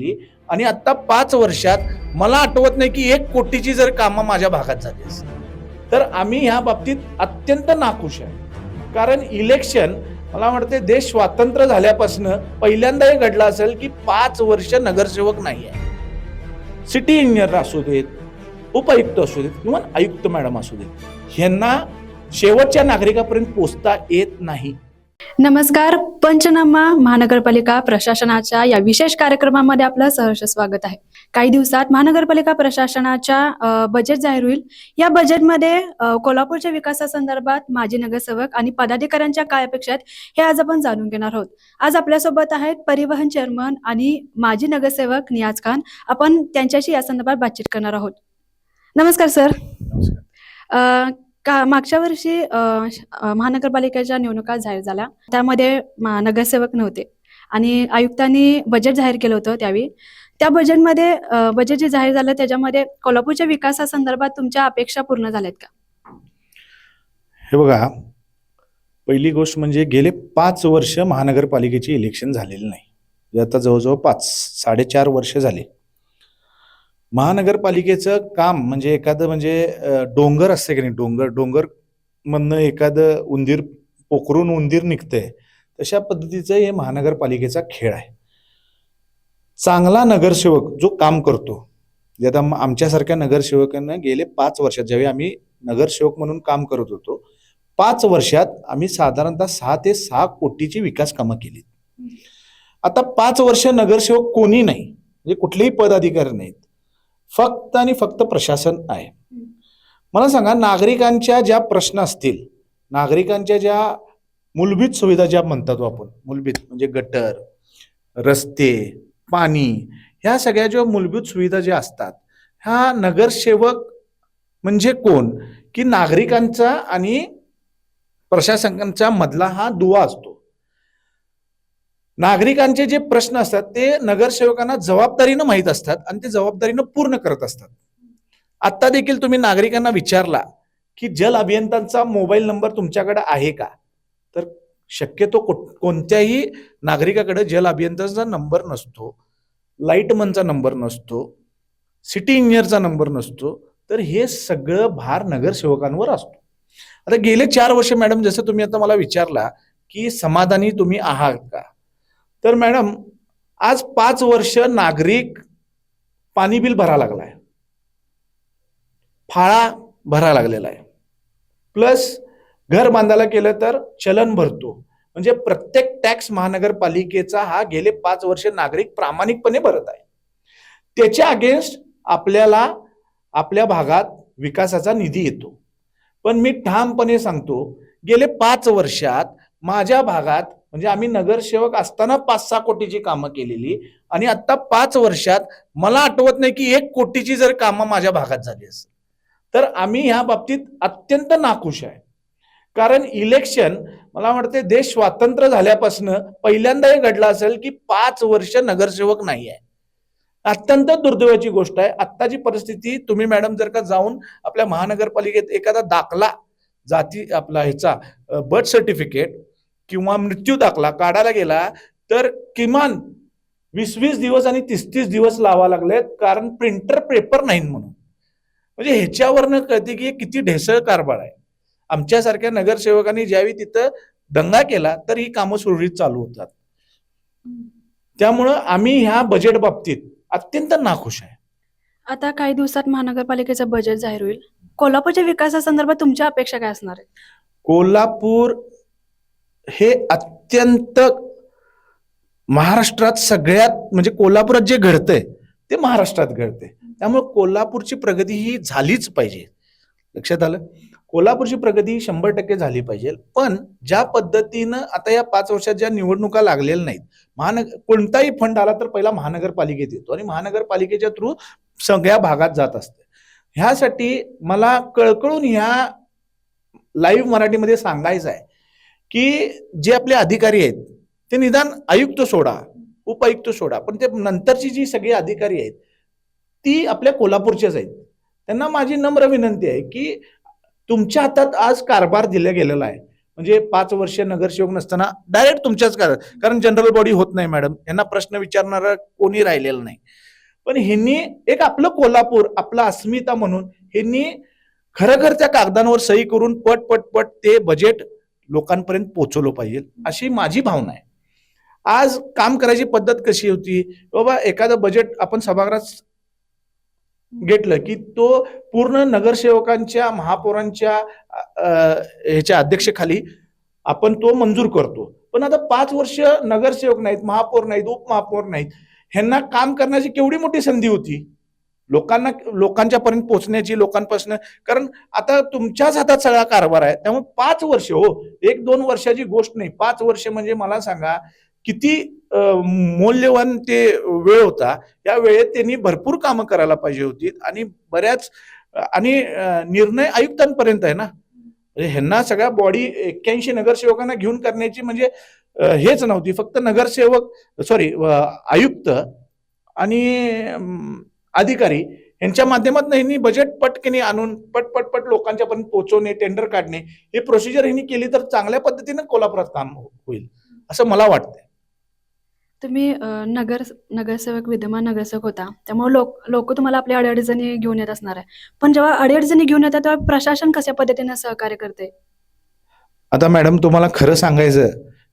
आणि आता पाच वर्षात मला आठवत नाही की एक कोटीची जर कामं माझ्या भागात झाली असतील तर आम्ही ह्या बाबतीत अत्यंत नाखुश आहे. कारण इलेक्शन मला वाटते देश स्वातंत्र्य झाल्यापासून पहिल्यांदा हे घडलं असेल की पाच वर्ष नगरसेवक नाही आहे. सिटी इंजिनियर असू देत उपायुक्त असू देत किंवा आयुक्त मॅडम असू देत ह्यांना शेवटच्या नागरिकापर्यंत पोचता येत नाही. नमस्कार पंचनामा महानगरपालिका प्रशासनाच्या या विशेष कार्यक्रमामध्ये आपलं सहर्ष स्वागत आहे. काही दिवसात महानगरपालिका प्रशासनाच्या बजेट जाहीर होईल. या बजेटमध्ये कोल्हापूरच्या विकासासंदर्भात माजी नगरसेवक आणि पदाधिकाऱ्यांच्या काय अपेक्षा आहेत हे आज आपण जाणून घेणार आहोत. आज आपल्यासोबत आहेत परिवहन चेअरमन आणि माजी नगरसेवक नियाज खान. आपण त्यांच्याशी या संदर्भात बातचीत करणार आहोत. नमस्कार सर नमस्कार. का मागच्या वर्षी महानगरपालिकेच्या निवडणुका जाहीर झाल्या. त्यामध्ये नगरसेवक नव्हते. आणि आयुक्तांनी बजेट जाहीर केलं होतं त्यावेळी. त्या बजेटमध्ये बजेट जे जाहीर झालं त्याच्यामध्ये कोल्हापूरच्या विकासासंदर्भात तुमच्या अपेक्षा पूर्ण झाल्यात का? हे बघा पहिली गोष्ट म्हणजे गेले पाच वर्ष महानगरपालिकेची इलेक्शन झालेली नाही. आता जवळजवळ पाच साडेचार वर्ष झाले. महानगरपालिकेचं काम म्हणजे एखादं म्हणजे डोंगर असते की नाही? डोंगर डोंगर मधनं एखादं उंदीर पोखरून उंदीर निघतंय. तशा पद्धतीचं हे महानगरपालिकेचा खेळ आहे. चांगला नगरसेवक जो काम करतो जे आता आम- आमच्यासारख्या नगरसेवकांना गेले पाच वर्षात ज्यावेळी आम्ही नगरसेवक म्हणून काम करत होतो पाच वर्षात आम्ही साधारणतः सहा ते सहा कोटीची विकास कामं केली आता पाच वर्ष नगरसेवक कोणी नाही म्हणजे कुठलेही पदाधिकारी नाहीत. फक्त आणि फक्त प्रशासन आहे. मला सांगा नागरिकांच्या ज्या प्रश्न असतील नागरिकांच्या ज्या मूलभूत सुविधा ज्या म्हणतात आपण मूलभूत म्हणजे गटर रस्ते पाणी ह्या सगळ्या ज्या मूलभूत सुविधा ज्या असतात ह्या नगरसेवक म्हणजे कोण? की नागरिकांचा आणि प्रशासकांचा मधला हा दुवा असतो. नागरिकांचे जे प्रश्न असतात ते नगरसेवकांना जबाबदारीनं माहीत असतात आणि ते जबाबदारीनं पूर्ण करत असतात. आत्ता देखील तुम्ही नागरिकांना विचारला की जल अभियंत्यांचा मोबाईल नंबर तुमच्याकडे आहे का? तर शक्यतो को- कोणत्याही नागरिकाकडे जल अभियंत्याचा नंबर नसतो लाईटमनचा नंबर नसतो सिटी इंजिनियरचा नंबर नसतो तर हे सगळं भार नगरसेवकांवर असतो. आता गेले चार वर्ष मॅडम जसं तुम्ही आता मला विचारला की समाधानी तुम्ही आहात का? तर मॅडम आज पाच वर्ष नागरिक पाणी बिल भरा लागलाय. फाळा भरा लागलेला आहे. प्लस घर बांधायला केलं तर चलन भरतो. म्हणजे प्रत्येक टॅक्स महानगरपालिकेचा हा गेले पाच वर्ष नागरिक प्रामाणिकपणे भरत आहे. त्याच्या अगेन्स्ट आपल्याला आपल्या भागात विकासाचा निधी येतो. पण मी ठामपणे सांगतो गेले पाच वर्षात माझ्या भागात म्हणजे आम्ही नगरसेवक असताना पाच सहा कोटीची कामं केलेली आणि आता पाच वर्षात मला आठवत नाही की एक कोटीची जर कामं माझ्या भागात झाली असेल. तर आम्ही ह्या बाबतीत अत्यंत नाखुश आहे. कारण इलेक्शन मला वाटते देश स्वातंत्र्य झाल्यापासून पहिल्यांदा हे घडलं असेल की पाच वर्ष नगरसेवक नाही आहे. अत्यंत दुर्दैवाची गोष्ट आहे. आत्ताची परिस्थिती तुम्ही मॅडम जर का जाऊन आपल्या महानगरपालिकेत एखादा दाखला जाती आपला ह्याचा बर्थ सर्टिफिकेट किंवा मृत्यू दाखला काढायला गेला तर किमान वीस वीस दिवस आणि तीस तीस दिवस लावा लागलेत कारण प्रिंटर पेपर नाही म्हणून. म्हणजे ह्याच्यावरनं कळते की किती ढेसळ कारभार आहे. आमच्यासारख्या नगरसेवकांनी ज्यावेळी तिथं दंगा केला तर ही कामं सुरळीत चालू होतात. त्यामुळं आम्ही ह्या बजेट बाबतीत अत्यंत नाखुश आहे. आता काही दिवसात महानगरपालिकेचं बजेट जाहीर होईल. कोल्हापूरच्या विकासासंदर्भात तुमच्या अपेक्षा काय असणार आहेत? कोल्हापूर हे अत्यंत महाराष्ट्रात सगळ्यात म्हणजे कोल्हापुरात जे घडतंय ते महाराष्ट्रात घडते त्यामुळे कोल्हापूरची प्रगती ही झालीच पाहिजे. लक्षात आलं? कोल्हापूरची प्रगती ही शंभर टक्के झाली पाहिजे. पण ज्या पद्धतीनं आता या पाच वर्षात ज्या निवडणुका लागलेल्या नाहीत महानग कोणताही फंड आला तर पहिला महानगरपालिकेत येतो आणि महानगरपालिकेच्या थ्रू सगळ्या भागात जात असते. ह्यासाठी मला कळकळून ह्या लाईव्ह मराठीमध्ये सांगायचं आहे की जे आपले अधिकारी आहेत ते निदान आयुक्त सोडा उपायुक्त सोडा पण ते नंतरची जी सगळी अधिकारी आहेत ती आपल्या कोल्हापूरच्याच आहेत. त्यांना माझी नम्र विनंती आहे की तुमच्या हातात आज कारभार दिला गेलेला आहे. म्हणजे पाच वर्ष नगरसेवक नसताना डायरेक्ट तुमच्याच कार कारण जनरल बॉडी होत नाही मॅडम यांना प्रश्न विचारणारा कोणी राहिलेलं नाही. पण ह्यांनी एक आपलं कोल्हापूर आपला अस्मिता म्हणून ह्यांनी खरं त्या कागदांवर सही करून पट पट पट ते बजेट लोकांपर्यंत पोहोचवलं पाहिजे अशी माझी भावना आहे. आज काम करायची पद्धत कशी होती? बाबा एखादं बजेट आपण सभागृहात घेतलं की तो पूर्ण नगरसेवकांच्या महापौरांच्या ह्याच्या अध्यक्षेखाली आपण तो मंजूर करतो. पण आता पाच वर्ष नगरसेवक नाहीत महापौर नाहीत उपमहापौर नाहीत ह्यांना काम करण्याची केवढी मोठी संधी होती? लोकांना लोकांच्या पर्यंत पोहोचण्याची लोकांपासून कारण आता तुमच्याच हातात सगळा कारभार आहे. त्यामुळे पाच वर्ष हो एक दोन वर्षाची गोष्ट नाही. पाच वर्ष म्हणजे मला सांगा किती मौल्यवान ते वेळ होता. या वेळेत त्यांनी भरपूर कामं करायला पाहिजे होती. आणि बऱ्याच आणि निर्णय आयुक्तांपर्यंत आहे ना. म्हणजे ह्यांना सगळ्या बॉडी एक्क्याऐंशी नगरसेवकांना घेऊन करण्याची म्हणजे हेच नव्हती. फक्त नगरसेवक सॉरी आयुक्त आणि अधिकारी यांच्या माध्यमातून यांनी बजेट पटकनी आणून पट पट पट लोकांच्या पर्यंत पोहोचवणे टेंडर काढणे हे प्रोसिजर यांनी केली तर चांगल्या पद्धतीने कोल्हापुरात काम हो- होईल असं मला वाटतंय. तुम्ही नगर नगरसेवक विद्यमान नगरसेवक होता त्यामुळे लोक लोक तुम्हाला आपल्या अडीअडचणी घेऊन येत असणार आहे. पण जेव्हा अडीअडचणी घेऊन येतात तेव्हा प्रशासन कशा पद्धतीने सहकार्य करते आता मॅडम तुम्हाला खरं सांगायचं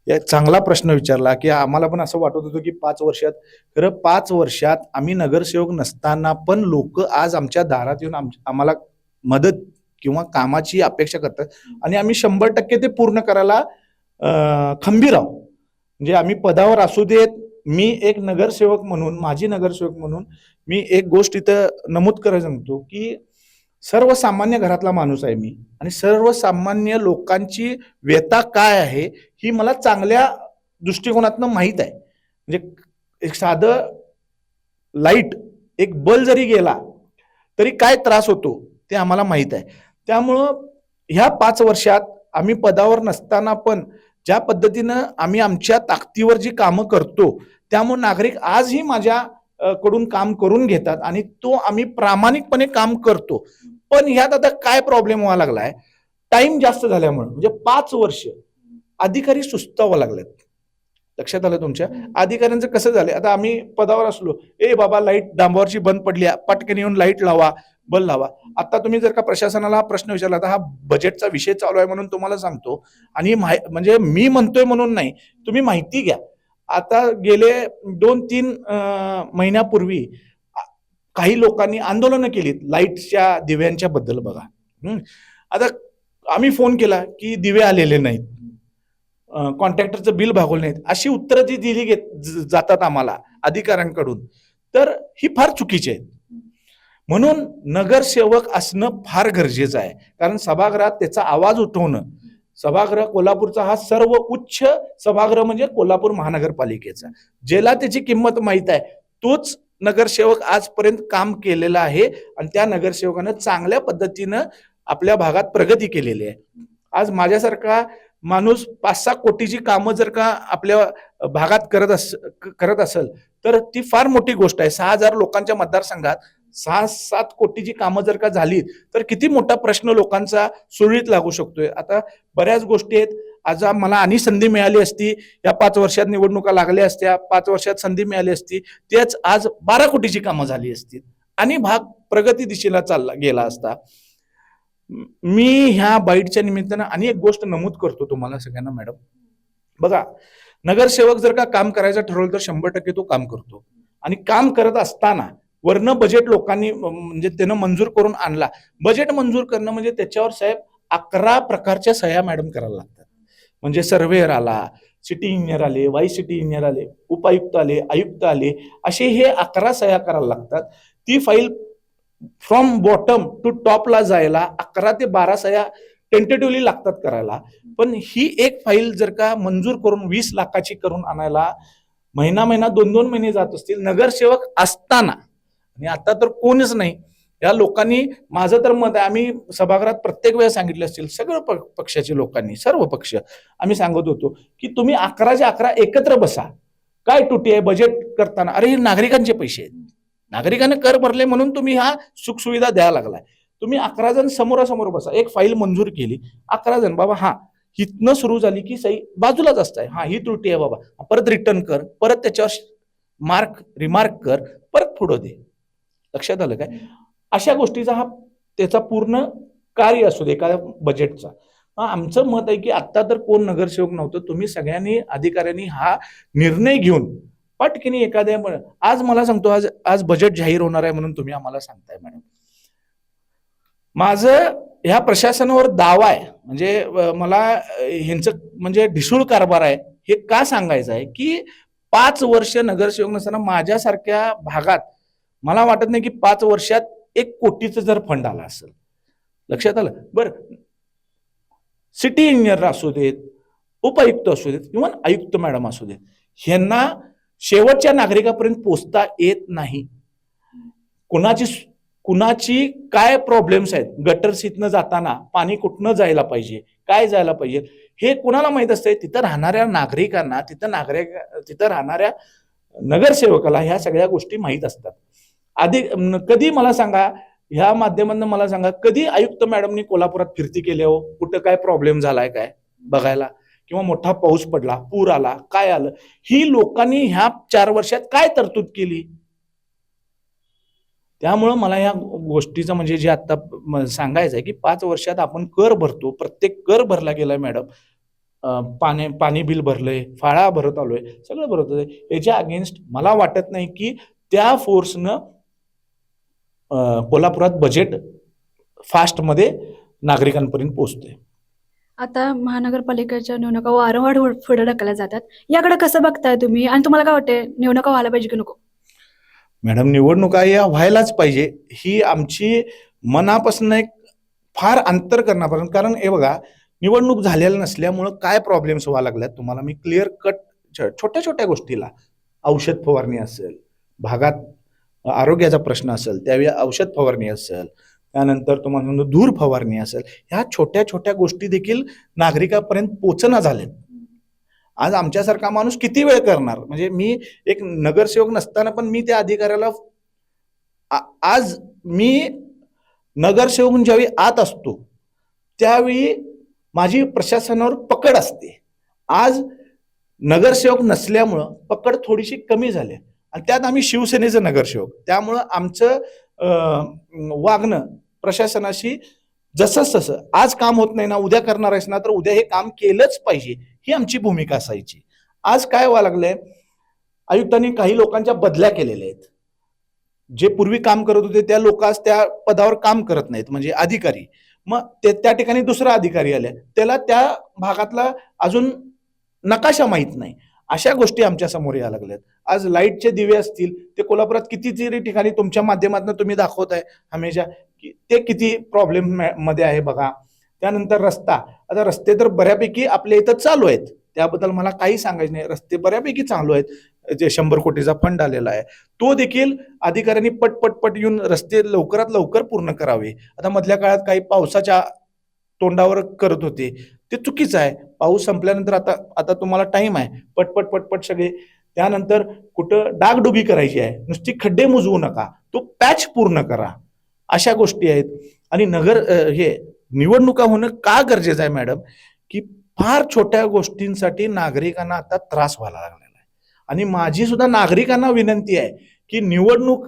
या चांगला प्रश्न विचारला की आम्हाला पण असं वाटत होतं की पाच वर्षात खरं पाच वर्षात आम्ही नगरसेवक नसताना पण लोक आज आमच्या दारात येऊन आम- आम्हाला मदत किंवा कामाची अपेक्षा करतात. आणि आम्ही शंभर टक्के ते पूर्ण करायला खंबीर आहोत. म्हणजे आम्ही पदावर असू देत मी एक नगरसेवक म्हणून माझी नगरसेवक म्हणून मी एक गोष्ट इथं नमूद करायला सांगतो की सर्वसामान्य घरातला माणूस आहे मी. आणि सर्वसामान्य लोकांची व्यथा काय आहे ही मला चांगल्या दृष्टिकोनातनं माहीत आहे. म्हणजे एक साधं लाइट एक बल जरी गेला तरी काय त्रास होतो ते आम्हाला माहीत आहे. त्यामुळं ह्या पाच वर्षात आम्ही पदावर नसताना पण ज्या पद्धतीनं आम्ही आमच्या ताकदीवर जी कामं करतो त्यामुळे नागरिक आजही माझ्या कडून काम करून घेतात आणि तो आम्ही प्रामाणिकपणे काम करतो. पण ह्यात आता काय प्रॉब्लेम व्हायला लागलाय? टाइम जास्त झाल्यामुळे म्हणजे पाच वर्ष अधिकारी सुस्तावं लागलेत. लक्षात आलं तुमच्या? अधिकाऱ्यांचं कसं झालं आता आम्ही पदावर असलो ए बाबा लाइट डांबावरची बंद पडली पटकन येऊन लाइट लावा बल्ब लावा. आता तुम्ही जर का प्रशासनाला हा प्रश्न विचारला तर हा बजेटचा विषय चालू आहे म्हणून तुम्हाला सांगतो. आणि माहि- म्हणजे मी म्हणतोय म्हणून नाही तुम्ही माहिती घ्या. आता गेले दोन तीन महिन्यापूर्वी काही लोकांनी आंदोलनं केलीत लाईटच्या दिव्यांच्या बद्दल बघा. आता आम्ही फोन केला की दिवे आलेले नाहीत. कॉन्ट्रॅक्टरचं बिल भागवलं नाहीत. अशी उत्तरं जी दिली गेत ज- जातात आम्हाला अधिकाऱ्यांकडून तर ही फार चुकीची आहेत. म्हणून नगरसेवक असणं फार गरजेचं आहे. कारण सभागृहात त्याचा आवाज उठवणं सभागृह कोल्हापूरचा हा सर्व उच्च सभागृह म्हणजे कोल्हापूर महानगरपालिकेचा. ज्याला त्याची किंमत माहीत आहे तोच नगरसेवक आजपर्यंत काम केलेलं आहे आणि त्या नगरसेवकानं चांगल्या पद्धतीनं आपल्या भागात प्रगती केलेली आहे. आज माझ्यासारखा माणूस पाच सहा कोटीची कामं जर का आपल्या भागात करत अस करत असेल तर ती फार मोठी गोष्ट आहे. सहा हजार लोकांच्या मतदारसंघात सहा सात कोटीची कामं जर का झाली तर किती मोठा प्रश्न लोकांचा सुरळीत लागू शकतोय. आता बऱ्याच गोष्टी आहेत. आज मला आणि संधी मिळाली असती या पाच वर्षात निवडणुका लागल्या असत्या पाच वर्षात संधी मिळाली असती तेच आज बारा कोटीची कामं झाली असती आणि भाग प्रगती दिशेला चालला गेला असता. मी ह्या बाईटच्या निमित्तानं आणि एक गोष्ट नमूद करतो तुम्हाला सगळ्यांना मॅडम. बघा नगरसेवक जर का काम करायचं ठरवलं तर शंभर टक्के तो काम करतो. आणि काम करत असताना वरनं बजेट लोकांनी म्हणजे त्यानं मंजूर करून आणला. बजेट मंजूर करणं म्हणजे त्याच्यावर साहेब अकरा प्रकारच्या सह्या मॅडम करायला लागतात. म्हणजे सर्वेअर आला सिटी इंजिनियर आले वाईस सिटी इंजिनियर आले उपायुक्त आले आयुक्त आले असे हे अकरा सह्या करायला लागतात. ती फाईल फ्रॉम बॉटम टू टॉपला जायला अकरा ते बारा सह्या टेंटेटिव्हली लागतात करायला. पण ही एक फाईल जर का मंजूर करून वीस लाखाची करून आणायला महिना महिना दोन दोन महिने जात असतील नगरसेवक असताना आणि आता तर कोणच नाही या लोकांनी माझं तर मत आहे आम्ही सभागृहात प्रत्येक वेळा सांगितले असतील सगळं पक्षाचे पक्षाच्या लोकांनी सर्व पक्ष आम्ही सांगत होतो की तुम्ही अकराच्या अकरा एकत्र बसा. काय तुटी आहे बजेट करताना? अरे हे नागरिकांचे पैसे आहेत. नागरिकांना कर भरले म्हणून तुम्ही हा सुखसुविधा द्यायला लागलाय. तुम्ही अकरा जण समोरासमोर बसा. एक फाईल मंजूर केली. अकरा जण बाबा हा. हितनं सुरू झाली की सही बाजूलाच असताय. हा ही त्रुटी आहे बाबा. परत रिटर्न कर. परत त्याच्यावर मार्क रिमार्क कर. परत पुढं दे. लक्षात आलं काय? अशा गोष्टीचा हा त्याचा पूर्ण कार्य असू दे एखाद्या बजेटचा आमचं मत आहे की आत्ता तर कोण नगरसेवक नव्हतं तुम्ही सगळ्यांनी अधिकाऱ्यांनी हा निर्णय घेऊन पटकिनी एखाद्या आज मला सांगतो आज आज बजेट जाहीर होणार आहे म्हणून तुम्ही आम्हाला सांगताय मॅडम. माझं ह्या प्रशासनावर दावा आहे म्हणजे मला ह्यांचं म्हणजे ढिसूळ कारभार आहे हे का सांगायचं आहे की पाच वर्ष नगरसेवक नसताना माझ्यासारख्या भागात मला वाटत नाही की पाच वर्षात एक कोटीचं जर फंड आला असेल लक्षात आलं? बरं. सिटी इंजिनियर असू देत उपायुक्त असू देत किंवा आयुक्त मॅडम असू देत ह्यांना शेवटच्या नागरिकापर्यंत पोचता येत नाही. कुणाची कुणाची काय प्रॉब्लेम्स आहेत? गटर इथनं जाताना पाणी कुठनं जायला पाहिजे? काय जायला पाहिजे? हे कुणाला माहीत असतंय? तिथं राहणाऱ्या नागरिकांना तिथं नागरिक तिथं राहणाऱ्या नगरसेवकाला ह्या सगळ्या गोष्टी माहीत असतात. आधी कधी मला सांगा ह्या माध्यमातून मला सांगा कधी आयुक्त मॅडमनी कोल्हापुरात फिरती केली हो? कुठं काय प्रॉब्लेम झालाय काय? बघायला. किंवा मोठा पाऊस पडला पूर आला काय आलं? ही लोकांनी ह्या चार वर्षात काय तरतूद केली? त्यामुळं मला या गोष्टीचं म्हणजे जे आता सांगायचं आहे की पाच वर्षात आपण कर भरतो प्रत्येक कर भरला गेलाय मॅडम. पाणी पाणी बिल भरलंय फाळा भरत आलोय सगळं भरत आहे याच्या अगेन्स्ट मला वाटत नाही की त्या फोर्सनं कोल्हापुरात बजेट फास्टमध्ये नागरिकांपर्यंत पोहोचते आता महानगरपालिकेच्या निवडणुका वारंवार पुढ- ढकलल्या जातात. याकडे कसं बघताय तुम्ही? आणि तुम्हाला काय वाटते निवडणुका व्हायला पाहिजे की नको? मॅडम निवडणुका या व्हायलाच पाहिजे. ही आमची मनापासून एक फार अंतर करण्यापर्यंत कारण हे बघा निवडणूक झालेल्या नसल्यामुळं काय प्रॉब्लेम्स व्हायला लागल्यात तुम्हाला मी क्लिअर कट छोट्या छोट्या गोष्टीला. औषध फवारणी असेल भागात आरोग्याचा प्रश्न असेल त्यावेळी औषध फवारणी असेल त्यानंतर तुम्हाला म्हणतो धूर फवारणी असेल ह्या छोट्या छोट्या गोष्टी देखील नागरिकापर्यंत पोचना झाल्यात आज आमच्यासारखा माणूस किती वेळ करणार? म्हणजे मी एक नगरसेवक नसताना पण मी त्या अधिकाऱ्याला आ- आज मी नगरसेवक ज्यावेळी आत असतो त्यावेळी माझी प्रशासनावर पकड असते. आज नगरसेवक नसल्यामुळं पकड थोडीशी कमी झाली आणि त्यात आम्ही शिवसेनेचं नगरसेवक. त्यामुळं आमचं वागणं प्रशासनाशी जसंच तसं आज काम होत नाही ना उद्या करणार आहेस ना तर उद्या हे काम केलंच पाहिजे ही आमची भूमिका असायची. आज काय व्हावं लागलंय? आयुक्तांनी काही लोकांच्या बदल्या केलेल्या आहेत. जे पूर्वी काम करत होते त्या लोक आज त्या पदावर काम करत नाहीत म्हणजे अधिकारी. मग ते त्या ठिकाणी दुसरा अधिकारी आले. त्याला त्या भागातला अजून नकाशा माहीत नाही. अशा गोष्टी आमच्यासमोर यायला लागल्यात. आज लाईटचे दिवे असतील ते कोल्हापुरात कितीतरी ठिकाणी तुमच्या माध्यमातून तुम्ही दाखवताय. हमेशा की ते किती प्रॉब्लेममध्ये आहे बघा. त्यानंतर रस्ता. आता रस्ते तर बऱ्यापैकी आपल्या इथं चालू आहेत. त्याबद्दल मला काही सांगायचं नाही. रस्ते बऱ्यापैकी चालू आहेत. जे शंभर कोटीचा फंड आलेला आहे. तो देखील अधिकाऱ्यांनी पटपट पट येऊन रस्ते लवकरात लवकर पूर्ण करावे. आता मधल्या काळात काही पावसाच्या तोंडावर करत होते. ते चुकीचं आहे. पाऊस संपल्यानंतर आता आता तुम्हाला टाईम आहे. पटपट पटपट सगळे. त्यानंतर कुठं डागडुबी करायची आहे. नुसती खड्डे मुजवू नका. तो पॅच पूर्ण करा. अशा गोष्टी आहेत. आणि नगर हे निवडणुका होणं का गरजेचं आहे मॅडम? की फार छोट्या गोष्टींसाठी नागरिकांना आता त्रास व्हायला लागलेला आहे. आणि माझी सुद्धा नागरिकांना विनंती आहे की निवडणूक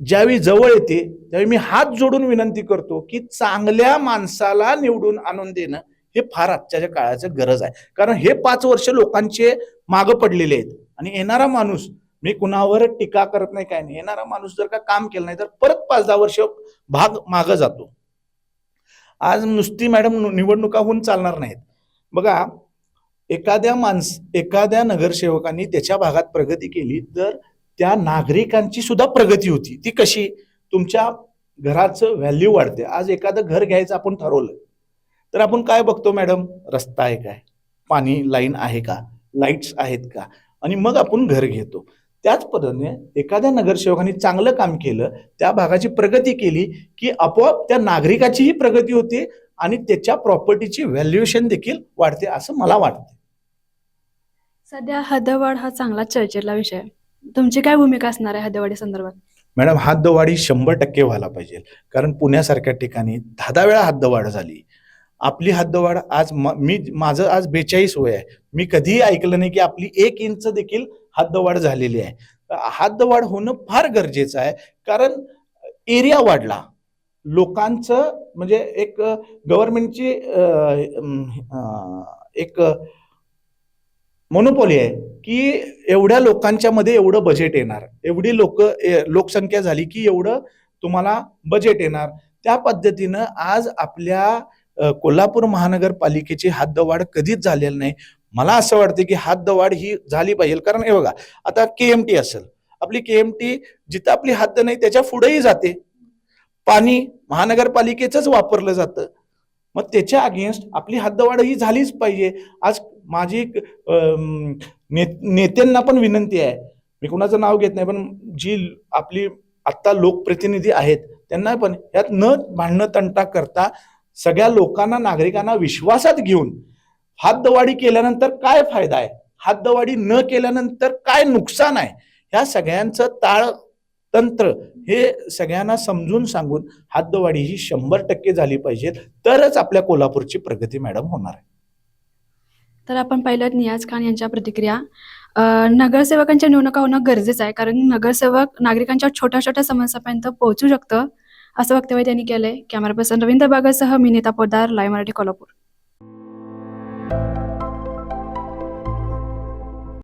ज्यावेळी जवळ येते त्यावेळी मी हात जोडून विनंती करतो की चांगल्या माणसाला निवडून आणून देणं हे फार आजच्या काळाचं गरज आहे. कारण हे पाच वर्ष लोकांचे मागं पडलेले आहेत. आणि येणारा माणूस मी कुणावर टीका करत नाही काय नाही. येणारा माणूस जर का काम केलं नाही तर परत पाच दहा वर्ष भाग मागं जातो. आज नुसती मॅडम निवडणुका होऊन चालणार नाहीत. बघा एखाद्या माणस एखाद्या नगरसेवकांनी त्याच्या भागात प्रगती केली तर त्या नागरिकांची सुद्धा प्रगती होती. ती कशी? तुमच्या घराचं व्हॅल्यू वाढते. आज एखादं घर घ्यायचं आपण ठरवलं तर आपण काय बघतो मॅडम? रस्ता आहे काय? पाणी लाईन आहे का? लाईट्स आहेत का? आणि मग आपण घर घेतो. त्याच पद्धतीने एखाद्या नगरसेवकाने चांगलं काम केलं त्या भागाची प्रगती केली की आपोआप त्या नागरिकाचीही प्रगती होते आणि त्याच्या प्रॉपर्टीची व्हॅल्युएशन देखील वाढते असं मला वाटतं सध्या हद्दवाढ हा चांगला चर्चेला विषय आहे. तुमची काय भूमिका असणार आहे हद्दवाढी संदर्भात? मॅडम हद्दवाढी शंभर टक्के व्हायला पाहिजे. कारण पुण्यासारख्या ठिकाणी दहा दहा वेळा हद्दवाढ झाली. आपली हद्दवाढ आज म- मी माझं आज बेचाळीस वय आहे. मी कधीही ऐकलं नाही की आपली एक इंच देखील हद्दवाढ झालेली आहे. हद्दवाढ होणं फार गरजेचं आहे. कारण एरिया वाढला. लोकांचं म्हणजे एक गव्हर्नमेंटची एक मोनोपॉली आहे की एवढ्या लोकांच्या मध्ये एवढं बजेट येणार. एवढी लोक लोकसंख्या झाली की एवढं तुम्हाला बजेट येणार. त्या पद्धतीनं आज आपल्या कोल्हापूर महानगरपालिकेची हद्दवाढ कधीच झालेली नाही. मला असं वाटतं की हद्दवाढ ही झाली पाहिजे. कारण हे बघा आता केएमटी असेल. आपली केएमटी जिथं आपली हद्द नाही त्याच्या पुढेही जाते. पाणी महानगरपालिकेचंच वापरलं जातं. मग त्याच्या अगेन्स्ट आपली हद्दवाढ ही झालीच पाहिजे. आज माझी एक, ने- नेत्यांना पण विनंती आहे. मी कुणाचं नाव घेत नाही पण जी आपली आत्ता लोकप्रतिनिधी आहेत त्यांना पण यात न भांडणं तंटा करता सगळ्या लोकांना नागरिकांना विश्वासात घेऊन हातदवाडी केल्यानंतर काय फायदा आहे? हातदवाडी न केल्यानंतर काय नुकसान आहे? ह्या सगळ्यांचं ताळ तंत्र हे सगळ्यांना समजून सांगून हातदवाडी ही शंभर टक्के झाली पाहिजे तरच आपल्या कोल्हापूरची प्रगती मॅडम होणार आहे. तर आपण पाहिलं नियाज खान यांच्या प्रतिक्रिया. नगरसेवकांच्या निवडणुका होणं गरजेचं आहे कारण नगरसेवक नागरिकांच्या छोट्या छोट्या समस्यापर्यंत पोहोचू शकतं. असं वक्तव्य त्यांनी केलंय. कॅमेरा पर्सन रवींद्र बागासह मी नीता पोदार लाईव्ह मराठी कोल्हापूर.